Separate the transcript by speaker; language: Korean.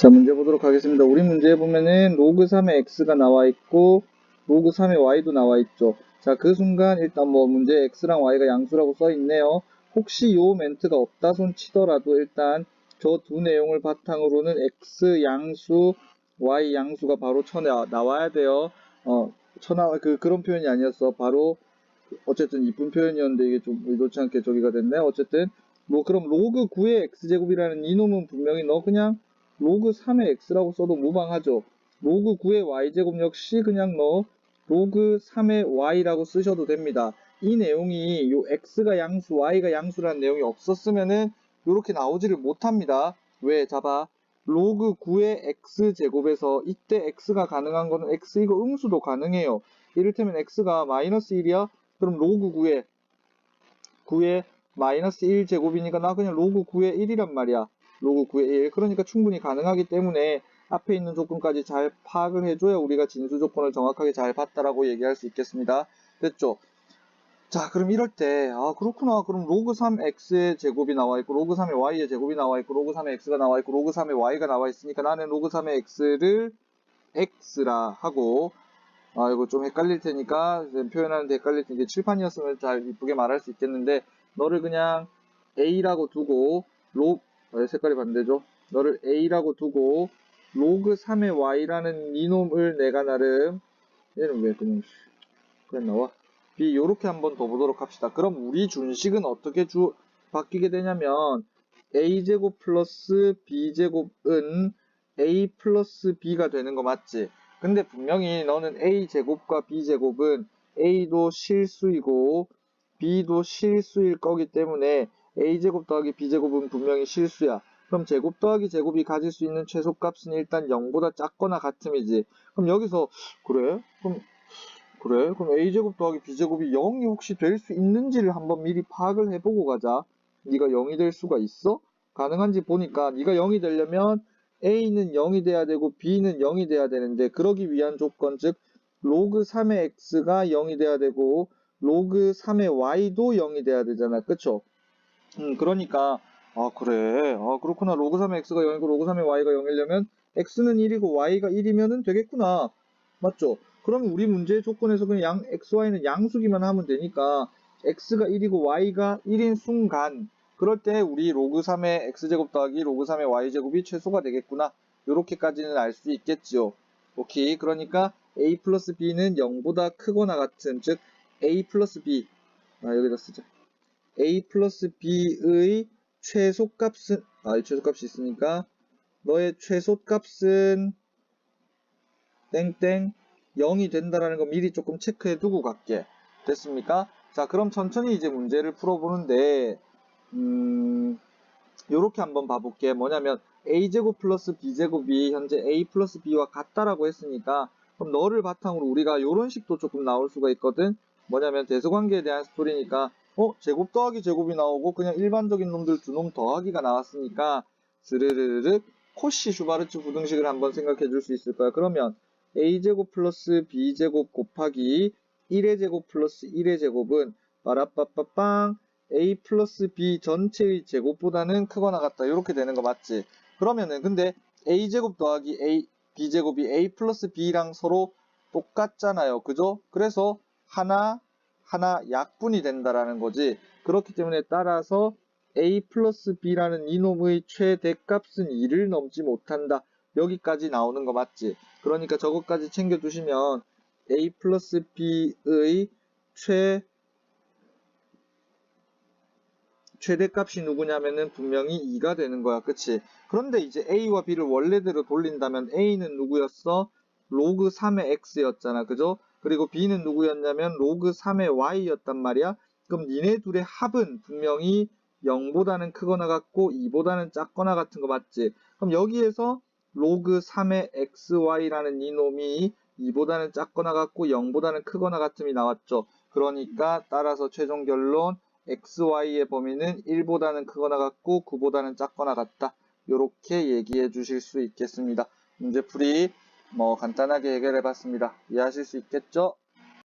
Speaker 1: 자, 문제 보도록 하겠습니다. 우리 문제에 보면은 로그 3의 x가 나와 있고 로그 3의 y도 나와 있죠. 자, 그 순간 일단 뭐 문제 x랑 y가 양수라고 써 있네요. 혹시 요 멘트가 없다 손 치더라도 일단 저 두 내용을 바탕으로는 x 양수, y 양수가 바로 쳐 나- 나와야 돼요. 어, 쳐나 그 그런 표현이 아니었어. 바로 어쨌든 이쁜 표현이었는데 이게 좀 의도치 않게 저기가 됐네. 어쨌든 뭐 그럼 로그 9의 x제곱이라는 이놈은 분명히 너 그냥 로그 3의 x라고 써도 무방하죠. 로그 9의 y제곱 역시 그냥 너 로그 3의 y라고 쓰셔도 됩니다. 이 내용이 요 x가 양수, y가 양수라는 내용이 없었으면은 이렇게 나오지를 못합니다. 왜? 잡아. 로그 9의 x제곱에서 이때 x가 가능한 거는 x 이거 음수도 가능해요. 이를테면 x가 마이너스 1이야? 그럼 로그 9의 9의 마이너스 1 제곱이니까 나 그냥 로그 9의 1이란 말이야. 로그 9의 1. 그러니까 충분히 가능하기 때문에 앞에 있는 조건까지 잘 파악을 해줘야 우리가 진수 조건을 정확하게 잘 봤다라고 얘기할 수 있겠습니다. 됐죠? 자, 그럼 이럴 때, 아, 그렇구나. 그럼 로그 3x의 제곱이 나와 있고, 로그 3의 y의 제곱이 나와 있고, 로그 3의 x가 나와 있고, 로그 3의 y가 나와 있으니까 나는 로그 3의 x를 x라 하고, 아, 이거 좀 헷갈릴 테니까, 표현하는데 헷갈릴 테니까, 칠판이었으면 잘 이쁘게 말할 수 있겠는데, 너를 그냥 a라고 두고, 로, 아, 색깔이 반대죠? 너를 a라고 두고, 로그 3의 y라는 이놈을 내가 나름, 얘는 왜 그냥, 그냥 나와? B 요렇게 한번 더 보도록 합시다. 그럼 우리 준식은 어떻게 주 바뀌게 되냐면 a제곱 플러스 b제곱은 a 플러스 b가 되는 거 맞지? 근데 분명히 너는 a제곱과 b제곱은 a도 실수이고 b도 실수일 거기 때문에 a제곱 더하기 b제곱은 분명히 실수야. 그럼 제곱 더하기 제곱이 가질 수 있는 최소값은 일단 0보다 작거나 같음이지. 그럼 여기서 그래? 그럼 그래? 그럼 a제곱 더하기 b제곱이 0이 혹시 될 수 있는지를 한번 미리 파악을 해보고 가자. 네가 0이 될 수가 있어? 가능한지 보니까 네가 0이 되려면 a는 0이 돼야 되고 b는 0이 돼야 되는데 그러기 위한 조건 즉 로그 3의 x가 0이 돼야 되고 로그 3의 y도 0이 돼야 되잖아. 그쵸? 음, 그러니까 아 그래. 아 그렇구나. 로그 3의 x가 0이고 로그 3의 y가 0이려면 x는 1이고 y가 1이면은 되겠구나. 맞죠? 그러면 우리 문제의 조건에서 그냥 양, x, y는 양수기만 하면 되니까 x가 1이고 y가 1인 순간 그럴 때 우리 로그 3의 x제곱 더하기 로그 3의 y제곱이 최소가 되겠구나. 요렇게까지는 알 수 있겠지요. 오케이. 그러니까 a 플러스 b는 0보다 크거나 같은 즉 a 플러스 b 아 여기다 쓰자. A 플러스 b의 최소값은 아이 최소값이 있으니까 너의 최소값은 땡땡 0이 된다라는 거 미리 조금 체크해 두고 갈게. 됐습니까? 자, 그럼 천천히 이제 문제를 풀어보는데, 음, 요렇게 한번 봐볼게. 뭐냐면, a제곱 플러스 b제곱이 현재 a 플러스 b와 같다라고 했으니까, 그럼 너를 바탕으로 우리가 요런 식도 조금 나올 수가 있거든? 뭐냐면, 대수관계에 대한 스토리니까, 어, 제곱 더하기 제곱이 나오고, 그냥 일반적인 놈들 두 놈 더하기가 나왔으니까, 스르르르륵, 코시 슈바르츠 부등식을 한번 생각해 줄 수 있을 거야. 그러면, a제곱 플러스 b제곱 곱하기 1의 제곱 플러스 1의 제곱은 빠라빠빠빵 a 플러스 b 전체의 제곱보다는 크거나 같다 이렇게 되는 거 맞지? 그러면은 근데 a제곱 더하기 a b제곱이 a 플러스 b랑 서로 똑같잖아요 그죠? 그래서 하나 하나 약분이 된다라는 거지 그렇기 때문에 따라서 a 플러스 b라는 이놈의 최대값은 2를 넘지 못한다 여기까지 나오는 거 맞지? 그러니까 저것까지 챙겨두시면 a 플러스 b의 최 최대값이 누구냐면은 분명히 2가 되는 거야. 그치? 그런데 이제 a와 b를 원래대로 돌린다면 a는 누구였어? 로그 3의 x였잖아. 그죠? 그리고 b는 누구였냐면 로그 3의 y였단 말이야. 그럼 니네 둘의 합은 분명히 0보다는 크거나 같고 2보다는 작거나 같은 거 맞지? 그럼 여기에서 로그 3의 xy라는 이놈이 2보다는 작거나 같고 0보다는 크거나 같음이 나왔죠. 그러니까 따라서 최종 결론 xy의 범위는 1보다는 크거나 같고 9보다는 작거나 같다. 이렇게 얘기해 주실 수 있겠습니다. 문제 풀이 뭐 간단하게 해결해 봤습니다. 이해하실 수 있겠죠?